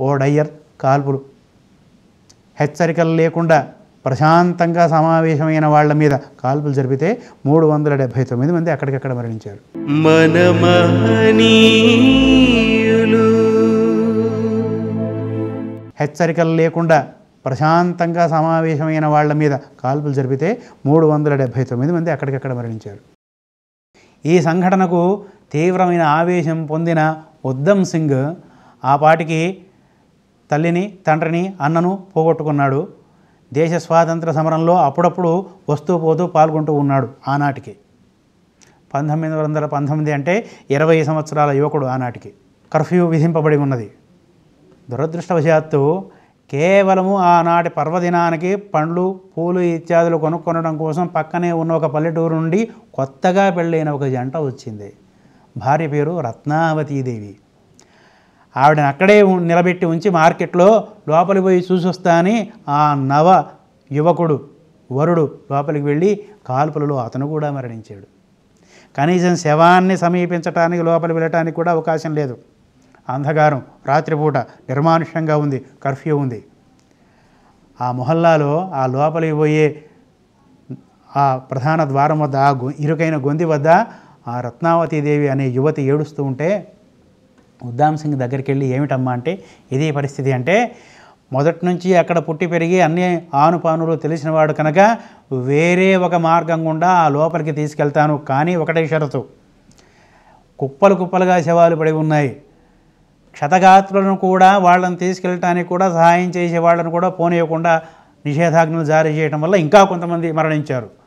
ఓ Dyer కాల్పులు. హెచ్చరికలు లేకుండా ప్రశాంతంగా సమావేశమైన వాళ్ళ మీద కాల్పులు జరిపితే మూడు వందల డెబ్భై తొమ్మిది మంది అక్కడికక్కడ మరణించారు. హెచ్చరికలు లేకుండా ప్రశాంతంగా సమావేశమైన వాళ్ళ మీద కాల్పులు జరిపితే మూడు వందల డెబ్భై తొమ్మిది మంది అక్కడికక్కడ మరణించారు. ఈ సంఘటనకు తీవ్రమైన ఆవేశం పొందిన ఉద్దమ్ సింగ్ ఆ పాటికి తల్లిని తండ్రిని అన్నను పోగొట్టుకున్నాడు. దేశ స్వాతంత్ర సమరంలో అప్పుడప్పుడు వస్తూ పోతూ పాల్గొంటూ ఉన్నాడు ఆనాటికి. పంతొమ్మిది వందల పంతొమ్మిది అంటే ఇరవై సంవత్సరాల యువకుడు ఆనాటికి. కర్ఫ్యూ విధింపబడి ఉన్నది. దురదృష్టవశాత్తు కేవలము ఆనాటి పర్వదినానికి పండ్లు పూలు ఇత్యాదులు కొనుక్కొనడం కోసం పక్కనే ఉన్న ఒక పల్లెటూరు నుండి కొత్తగా పెళ్ళైన ఒక జంట వచ్చింది. భార్య పేరు రత్నావతీదేవి. ఆవిడని అక్కడే ఉ- నిలబెట్టి ఉంచి మార్కెట్లో లోపలికి పోయి చూసొస్తా అని ఆ నవ యువకుడు వరుడు లోపలికి వెళ్ళి కాల్పులలో అతను కూడా మరణించాడు. కనీసం శవాన్ని సమీపించటానికి లోపలికి వెళ్ళటానికి కూడా అవకాశం లేదు. అంధకారం రాత్రిపూట నిర్మానుష్యంగా ఉంది కర్ఫ్యూ ఉంది. ఆ మొహల్లాలో ఆ లోపలికి పోయే ఆ ప్రధాన ద్వారం వద్ద ఆ గొ- ఇరుకైన గొంతి వద్ద ఆ రత్నావతీదేవి అనే యువతి ఏడుస్తూ ఉంటే ఉద్దామ్ సింగ్ దగ్గరికి వెళ్ళి ఏమిటమ్మా అంటే ఇదే పరిస్థితి అంటే మొదటి నుంచి అక్కడ పుట్టి పెరిగి అన్ని ఆనుపానులు తెలిసినవాడు కనుక వేరే ఒక మార్గం గుండా ఆ లోపలికి తీసుకెళ్తాను. కానీ ఒకటే షరతు. కుప్పలు కుప్పలుగా శవాలు పడి ఉన్నాయి. క్షతగాత్రులను కూడా వాళ్ళని తీసుకెళ్ళటానికి కూడా సహాయం చేసే వాళ్ళని కూడా పోనీయకుండా నిషేధాజ్ఞలు జారీ చేయడం వల్ల ఇంకా కొంతమంది మరణించారు.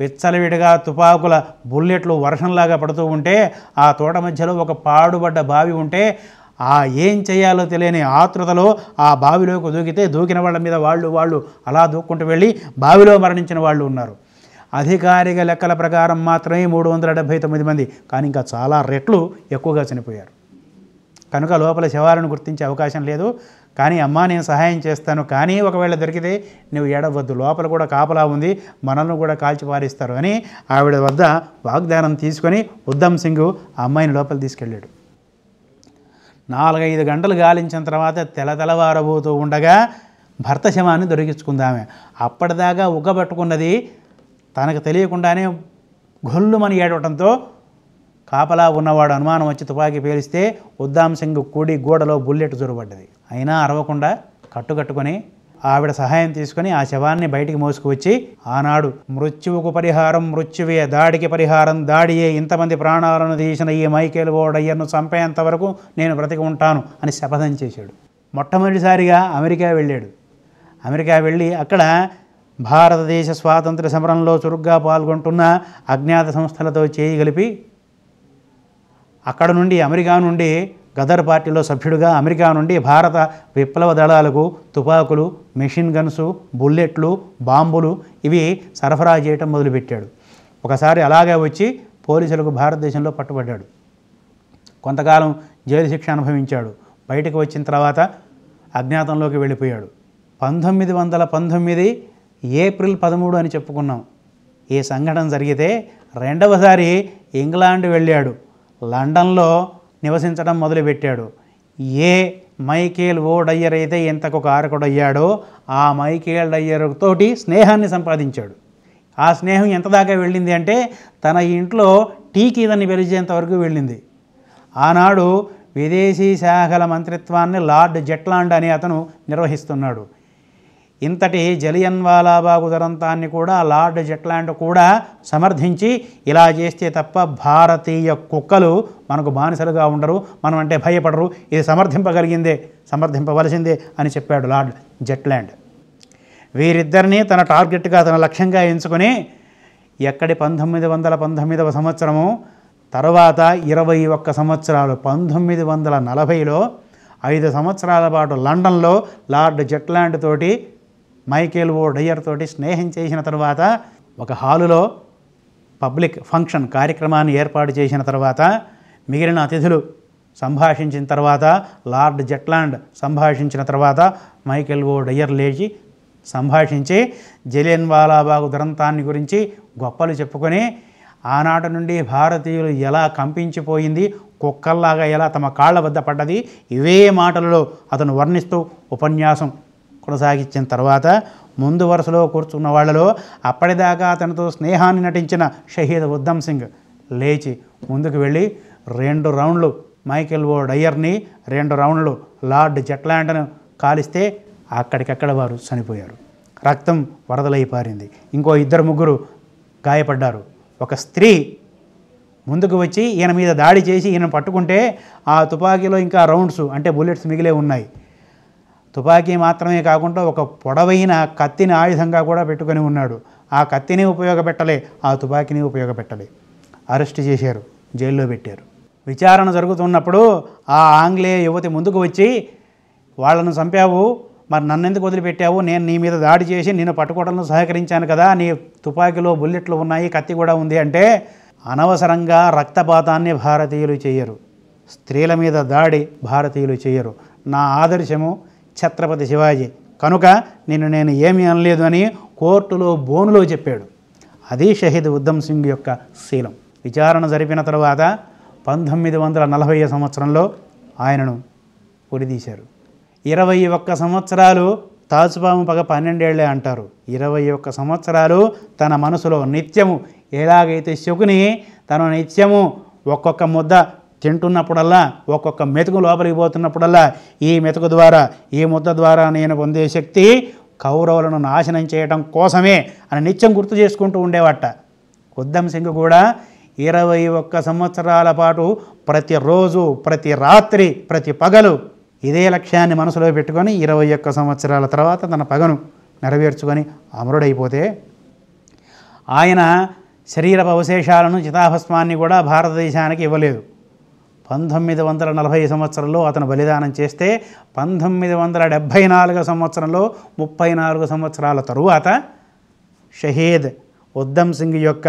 విచ్చలవిడిగా తుపాకుల బుల్లెట్లు వర్షంలాగా పడుతూ ఉంటే ఆ తోట మధ్యలో ఒక పాడుబడ్డ బావి ఉంటే ఆ ఏం చేయాలో తెలియని ఆతృతలో ఆ బావిలోకి దూకితే దూకిన వాళ్ళ మీద వాళ్ళు వాళ్ళు అలా దూక్కుంటూ వెళ్ళి బావిలో మరణించిన వాళ్ళు ఉన్నారు. అధికారిక లెక్కల ప్రకారం మాత్రమే మూడు వందల డెబ్భై తొమ్మిది మంది కానీ ఇంకా చాలా రెట్లు ఎక్కువగా చనిపోయారు. కనుక లోపల శవాలను గుర్తించే అవకాశం లేదు. కానీ అమ్మా నేను సహాయం చేస్తాను. కానీ ఒకవేళ దొరికితే నువ్వు ఏడవద్దు. లోపల కూడా కాపలా ఉంది. మనల్ని కూడా కాల్చి పారిస్తారు అని ఆవిడ వద్ద వాగ్దానం తీసుకొని ఉద్దమ్ సింగ్ ఆ అమ్మాయిని లోపల తీసుకెళ్ళాడు. నాలుగైదు గంటలు గాలించిన తర్వాత తెల తెలవారబోతూ ఉండగా భర్త శవాన్ని దొరికించుకుందామే. అప్పటిదాకా ఉగ్గబట్టుకున్నది తనకు తెలియకుండానే గొల్లుమని ఏడవటంతో కాపలా ఉన్నవాడు అనుమానం వచ్చి తుపాకీ పేలిస్తే ఉద్దామ్ సింగ్ కూడి గోడలో బుల్లెట్ జొరబడ్డది. అయినా అరవకుండా కట్టుకట్టుకొని ఆవిడ సహాయం తీసుకొని ఆ శవాన్ని బయటికి మోసుకువచ్చి ఆనాడు మృత్యువుకు పరిహారం మృత్యువే దాడికి పరిహారం దాడియే ఇంతమంది ప్రాణాలను తీసిన ఈ మైకేల్ ఓడయ్యను చంపేంత వరకు నేను బ్రతికి ఉంటాను అని శపథం చేశాడు. మొట్టమొదటిసారిగా అమెరికా వెళ్ళాడు. అమెరికా వెళ్ళి అక్కడ భారతదేశ స్వాతంత్ర సమరంలో చురుగ్గా పాల్గొంటున్న అజ్ఞాత సంస్థలతో చేయి కలిపి అక్కడ నుండి అమెరికా నుండి గదర్ పార్టీలో సభ్యుడిగా అమెరికా నుండి భారత విప్లవ దళాలకు తుపాకులు మెషిన్ గన్సు బుల్లెట్లు బాంబులు ఇవి సరఫరా చేయటం మొదలుపెట్టాడు. ఒకసారి అలాగే వచ్చి పోలీసులకు భారతదేశంలో పట్టుబడ్డాడు. కొంతకాలం జైలు శిక్ష అనుభవించాడు. బయటకు వచ్చిన తర్వాత అజ్ఞాతంలోకి వెళ్ళిపోయాడు. పంతొమ్మిది వందల పంతొమ్మిది ఏప్రిల్ పదమూడు అని చెప్పుకున్నాం. ఈ సంఘటన జరిగితే రెండవసారి ఇంగ్లాండ్ వెళ్ళాడు. లండన్లో నివసించడం మొదలుపెట్టాడు. ఏ మైకేల్ ఓ డయ్యర్ అయితే ఇంతకు కారకుడయ్యాడో ఆ మైకేల్ డయ్యర్ తోటి స్నేహాన్ని సంపాదించాడు. ఆ స్నేహం ఎంత దాకా వెళ్ళింది అంటే తన ఇంట్లో టీకి ఇదని పిలిచేంత వరకు వెళ్ళింది. ఆనాడు విదేశీ శాఖల మంత్రిత్వాన్ని లార్డ్ జెట్లాండ్ అనే అతను నిర్వహిస్తున్నాడు. ఇంతటి జలియన్వాలాబాగు దురంతాన్ని కూడా లార్డ్ జెట్లాండ్ కూడా సమర్థించి ఇలా చేస్తే తప్ప భారతీయ కుక్కలు మనకు బానిసలుగా ఉండరు. మనం అంటే భయపడరు. ఇది సమర్థింపగలిగిందే సమర్థింపవలసిందే అని చెప్పాడు లార్డ్ జెట్లాండ్. వీరిద్దరిని తన టార్గెట్గా తన లక్ష్యంగా ఎంచుకొని ఎక్కడి పంతొమ్మిది వందల పంతొమ్మిదవ సంవత్సరము తర్వాత ఇరవై ఒక్క సంవత్సరాలు పంతొమ్మిది వందల నలభైలో ఐదు సంవత్సరాల పాటు లండన్లో లార్డ్ జెట్లాండ్ తోటి మైకేల్ ఓ డయ్యర్ తోటి స్నేహం చేసిన తర్వాత ఒక హాలులో పబ్లిక్ ఫంక్షన్ కార్యక్రమాన్ని ఏర్పాటు చేసిన తర్వాత మిగిలిన అతిథులు సంభాషించిన తర్వాత లార్డ్ జెట్లాండ్ సంభాషించిన తర్వాత మైకేల్ ఓ డయ్యర్ లేచి సంభాషించి జలియన్ వాలాబాగు దురంతాన్ని గురించి గొప్పలు చెప్పుకొని ఆనాటి నుండి భారతీయులు ఎలా కంపించిపోయింది కుక్కల్లాగా ఎలా తమ కాళ్ళ వద్ద పడ్డది ఇవే మాటలలో అతను వర్ణిస్తూ ఉపన్యాసం కొనసాగించిన తర్వాత ముందు వరుసలో కూర్చున్న వాళ్ళలో అప్పటిదాకా అతనితో స్నేహాన్ని నటించిన షహీద్ ఉద్దమ్ సింగ్ లేచి ముందుకు వెళ్ళి రెండు రౌండ్లు మైకెల్ ఓ డయ్యర్ని రెండు రౌండ్లు లార్డ్ జెట్లాండ్ను కాలిస్తే అక్కడికక్కడ వారు చనిపోయారు. రక్తం వరదలై పారింది. ఇంకో ఇద్దరు ముగ్గురు గాయపడ్డారు. ఒక స్త్రీ ముందుకు వచ్చి ఈయన మీద దాడి చేసి ఈయన పట్టుకుంటే ఆ తుపాకీలో ఇంకా రౌండ్స్ అంటే బుల్లెట్స్ మిగిలే ఉన్నాయి. తుపాకీ మాత్రమే కాకుండా ఒక పొడవైన కత్తిని ఆయుధంగా కూడా పెట్టుకొని ఉన్నాడు. ఆ కత్తిని ఉపయోగపెట్టలే ఆ తుపాకీని ఉపయోగపెట్టలే. అరెస్ట్ చేశారు జైల్లో పెట్టారు. విచారణ జరుగుతున్నప్పుడు ఆ ఆంగ్లేయ యువతి ముందుకు వచ్చి వాళ్ళను చంపావు మరి నన్నెందుకు వదిలిపెట్టావు? నేను నీ మీద దాడి చేసి నేను పట్టుకోవడంలో సహకరించాను కదా నీ తుపాకీలో బుల్లెట్లు ఉన్నాయి కత్తి కూడా ఉంది అంటే అనవసరంగా రక్తపాతాన్ని భారతీయులు చేయరు. స్త్రీల మీద దాడి భారతీయులు చేయరు. నా ఆదర్శము ఛత్రపతి శివాజీ. కనుక నిన్ను నేను ఏమీ అనలేదు అని కోర్టులో బోనులో చెప్పాడు. అది షహీద్ ఉద్దమ్ సింగ్ యొక్క శీలం. విచారణ జరిపిన తరువాత పంతొమ్మిది వందల నలభై సంవత్సరంలో ఆయనను ఉరిదీశారు ఇరవై ఒక్క సంవత్సరాలు తాజుపాము పగ పన్నెండేళ్ళే అంటారు. ఇరవై ఒక్క సంవత్సరాలు తన మనసులో నిత్యము ఎలాగైతే శకుని తను నిత్యము ఒక్కొక్క ముద్ద తింటున్నప్పుడల్లా ఒక్కొక్క మెతుకు లోపలికి పోతున్నప్పుడల్లా ఈ మెతుకు ద్వారా ఈ ముద్ద ద్వారా నేను పొందే శక్తి కౌరవులను నాశనం చేయడం కోసమే అని నిత్యం గుర్తు చేసుకుంటూ ఉండేవాట. ఉద్దమ్ సింగ్ కూడా ఇరవై ఒక్క సంవత్సరాల పాటు ప్రతిరోజు ప్రతి రాత్రి ప్రతి పగలు ఇదే లక్ష్యాన్ని మనసులో పెట్టుకొని ఇరవై ఒక్క సంవత్సరాల తర్వాత తన పగను నెరవేర్చుకొని అమరుడైపోతే ఆయన శరీరపు అవశేషాలను చితాభస్మాన్ని కూడా భారతదేశానికి ఇవ్వలేదు. పంతొమ్మిది వందల నలభై సంవత్సరంలో అతను బలిదానం చేస్తే పంతొమ్మిది వందల డెబ్భై నాలుగు సంవత్సరంలో ముప్పై నాలుగు సంవత్సరాల తరువాత షహీద్ ఉద్దమ్ సింగ్ యొక్క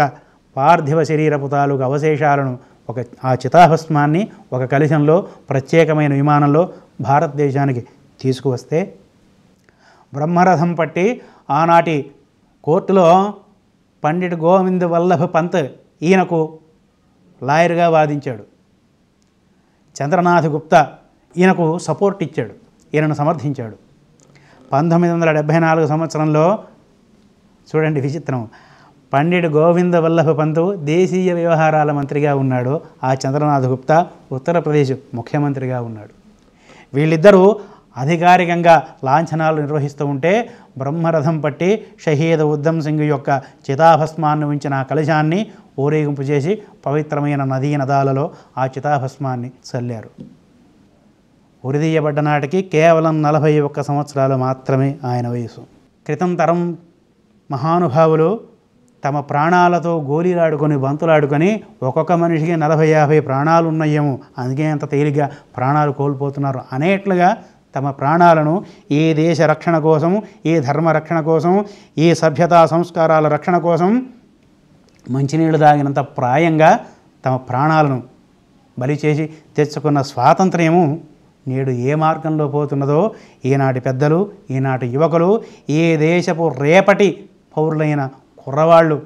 పార్థివ శరీరపు తాలూకు అవశేషాలను ఒక ఆ చితాభస్మాన్ని ఒక కలశంలో ప్రత్యేకమైన విమానంలో భారతదేశానికి తీసుకువస్తే బ్రహ్మరథం పట్టి ఆనాటి కోర్టులో పండిట్ గోవింద్ వల్లభ పంత్ ఈయనకు లాయర్గా వాదించాడు. చంద్రనాథ్ గుప్తా ఈయనకు సపోర్ట్ ఇచ్చాడు. ఈయనను సమర్థించాడు. పంతొమ్మిది వందల డెబ్భై నాలుగు సంవత్సరంలో చూడండి విచిత్రం. పండిట్ గోవింద వల్లభ పంతు దేశీయ వ్యవహారాల మంత్రిగా ఉన్నాడు. ఆ చంద్రనాథ్ గుప్తా ఉత్తరప్రదేశ్ ముఖ్యమంత్రిగా ఉన్నాడు. వీళ్ళిద్దరూ అధికారికంగా లాంఛనాలు నిర్వహిస్తూ ఉంటే బ్రహ్మరథం పట్టి షహీద్ ఉద్దమ్ సింగ్ యొక్క చితాభస్మాన్ని ఉంచిన ఆ కలశాన్ని ఊరేగింపు చేసి పవిత్రమైన నదీ నదాలలో ఆ చితాభస్మాన్ని చల్లారు. ఉరిదీయబడ్డ నాటికి కేవలం నలభై ఒక్క సంవత్సరాలు మాత్రమే ఆయన వయసు. క్రితం తరం మహానుభావులు తమ ప్రాణాలతో గోలీలాడుకొని బంతులాడుకొని ఒక్కొక్క మనిషికి నలభై యాభై ప్రాణాలు ఉన్నాయేమో అందుకే అంత తేలిగ్గా ప్రాణాలు కోల్పోతున్నారు అనేట్లుగా తమ ప్రాణాలను ఏ దేశ రక్షణ కోసం ఏ ధర్మ రక్షణ కోసం ఏ సభ్యతా సంస్కారాల రక్షణ కోసం మంచినీళ్ళు తాగినంత ప్రాయంగా తమ ప్రాణాలను బలి చేసి తెచ్చుకున్న స్వాతంత్ర్యము నేడు ఏ మార్గంలో పోతున్నదో ఈనాటి పెద్దలు ఈనాటి యువకులు ఏ దేశపు రేపటి పౌరులైన కుర్రవాళ్ళు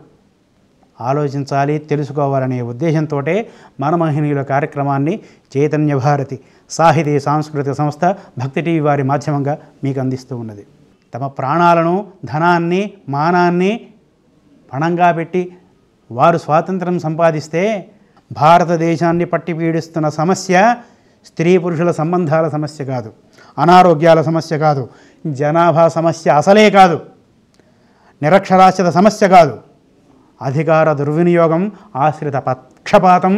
ఆలోచించాలి తెలుసుకోవాలనే ఉద్దేశంతో మనమహినీయుల కార్యక్రమాన్ని చైతన్య భారతి సాహితీ సాంస్కృతిక సంస్థ భక్తి టీవీ వారి మాధ్యమంగా మీకు అందిస్తూ ఉన్నది. తమ ప్రాణాలను ధనాన్ని మానాన్ని పణంగా పెట్టి వారు స్వాతంత్రం సంపాదిస్తే భారతదేశాన్ని పట్టి పీడిస్తున్న సమస్య స్త్రీ పురుషుల సంబంధాల సమస్య కాదు అనారోగ్యాల సమస్య కాదు జనాభా సమస్య అసలే కాదు నిరక్షరాస్యత సమస్య కాదు అధికార దుర్వినియోగం ఆశ్రిత పక్షపాతం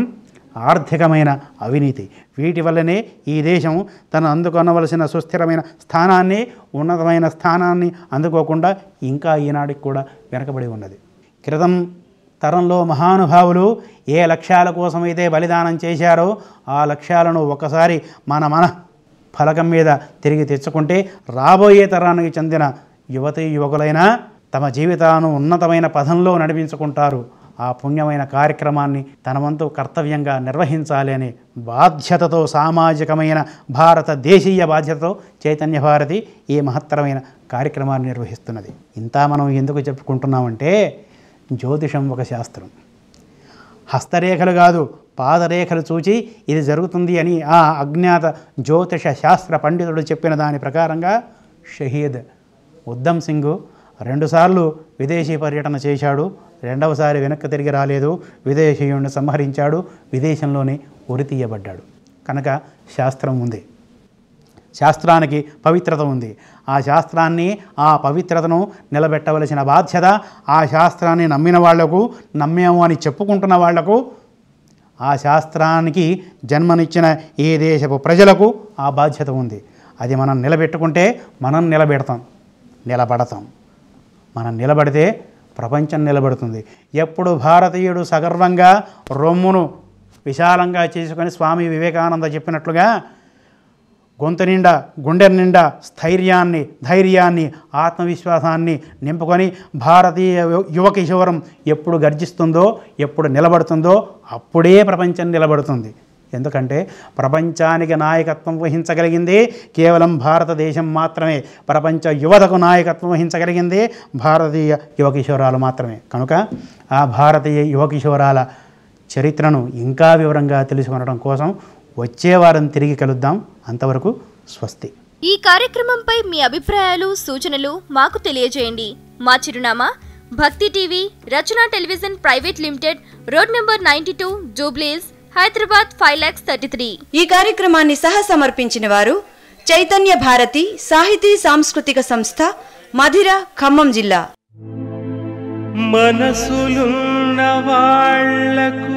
ఆర్థికమైన అవినీతి. వీటి వల్లనే ఈ దేశం తను అందుకొనవలసిన సుస్థిరమైన స్థానాన్ని ఉన్నతమైన స్థానాన్ని అందుకోకుండా ఇంకా ఈనాటికి కూడా వెనకబడి ఉన్నది. క్రితం తరంలో మహానుభావులు ఏ లక్ష్యాల కోసమైతే బలిదానం చేశారో ఆ లక్ష్యాలను ఒకసారి మన మన ఫలకం మీద తిరిగి తెచ్చుకుంటే రాబోయే తరానికి చెందిన యువతీ యువకులైనా తమ జీవితాలను ఉన్నతమైన పథంలో నడిపించుకుంటారు. ఆ పుణ్యమైన కార్యక్రమాన్ని తన వంతు కర్తవ్యంగా నిర్వహించాలి అనే బాధ్యతతో సామాజికమైన భారత దేశీయ బాధ్యతతో చైతన్య భారతి ఈ మహత్తరమైన కార్యక్రమాన్ని నిర్వహిస్తున్నది. ఇంత మనం ఎందుకు చెప్పుకుంటున్నామంటే జ్యోతిషం ఒక శాస్త్రం. హస్తరేఖలు కాదు పాదరేఖలు చూచి ఇది జరుగుతుంది అని ఆ అజ్ఞాత జ్యోతిష శాస్త్ర పండితుడు చెప్పిన దాని ప్రకారంగా షహీద్ ఉద్దమ్ సింగ్ రెండుసార్లు విదేశీ పర్యటన చేశాడు. రెండవసారి వెనక్కి తిరిగి రాలేదు. విదేశీయుడిని సంహరించాడు. విదేశంలోనే ఉరి తీయబడ్డాడు. కనుక శాస్త్రం ఉంది. శాస్త్రానికి పవిత్రత ఉంది. ఆ శాస్త్రాన్ని ఆ పవిత్రతను నిలబెట్టవలసిన బాధ్యత ఆ శాస్త్రాన్ని నమ్మిన వాళ్ళకు నమ్మాము అని చెప్పుకుంటున్న వాళ్ళకు ఆ శాస్త్రానికి జన్మనిచ్చిన ఈ దేశపు ప్రజలకు ఆ బాధ్యత ఉంది. అది మనం నిలబెట్టుకుంటే మనం నిలబెడతాం. నిలబడతాం. మనం నిలబడితే ప్రపంచం నిలబడుతుంది. ఎప్పుడు భారతీయుడు సగర్వంగా రొమ్మును విశాలంగా చేసుకొని స్వామి వివేకానంద చెప్పినట్లుగా గొంతు నిండా గుండె నిండా స్థైర్యాన్ని ధైర్యాన్ని ఆత్మవిశ్వాసాన్ని నింపుకొని భారతీయ యువ కిశోరం ఎప్పుడు గర్జిస్తుందో ఎప్పుడు నిలబడుతుందో అప్పుడే ప్రపంచం నిలబడుతుంది. ఎందుకంటే ప్రపంచానికి నాయకత్వం వహించగలిగింది కేవలం భారతదేశం మాత్రమే. ప్రపంచ యువతకు నాయకత్వం వహించగలిగింది భారతీయ యువకిషోరాలు మాత్రమే. కనుక ఆ భారతీయ యువకిషోరాల చరిత్రను ఇంకా వివరంగా తెలుసుకొనడం కోసం వచ్చే వారం తిరిగి కలుద్దాం. అంతవరకు స్వస్తి. ఈ కార్యక్రమంపై మీ అభిప్రాయాలు సూచనలు మాకు తెలియజేయండి. మా చిరునామా Bhakti TV Rachana television private limited road number ninety two Jubilees Hyderabad five lakhs thirty three. ఈ కార్యక్రమాన్ని సహ సమర్పించిన వారు చైతన్య భారతి సాహితీ సాంస్కృతిక సంస్థ మధిర ఖమ్మం జిల్లా. మనసులున్న వాళ్ళకు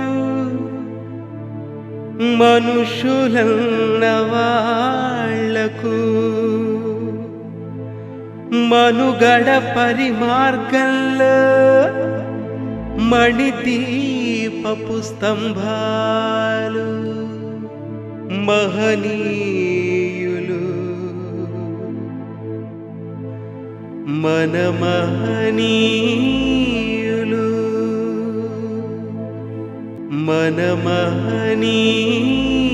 మనుషులన్న వాళ్ళకు మనుగడ పరిమార్గంలో మణిదీపపు స్తంభాలు మహనీయులు. మన మహనీయులు మన మహనీయులు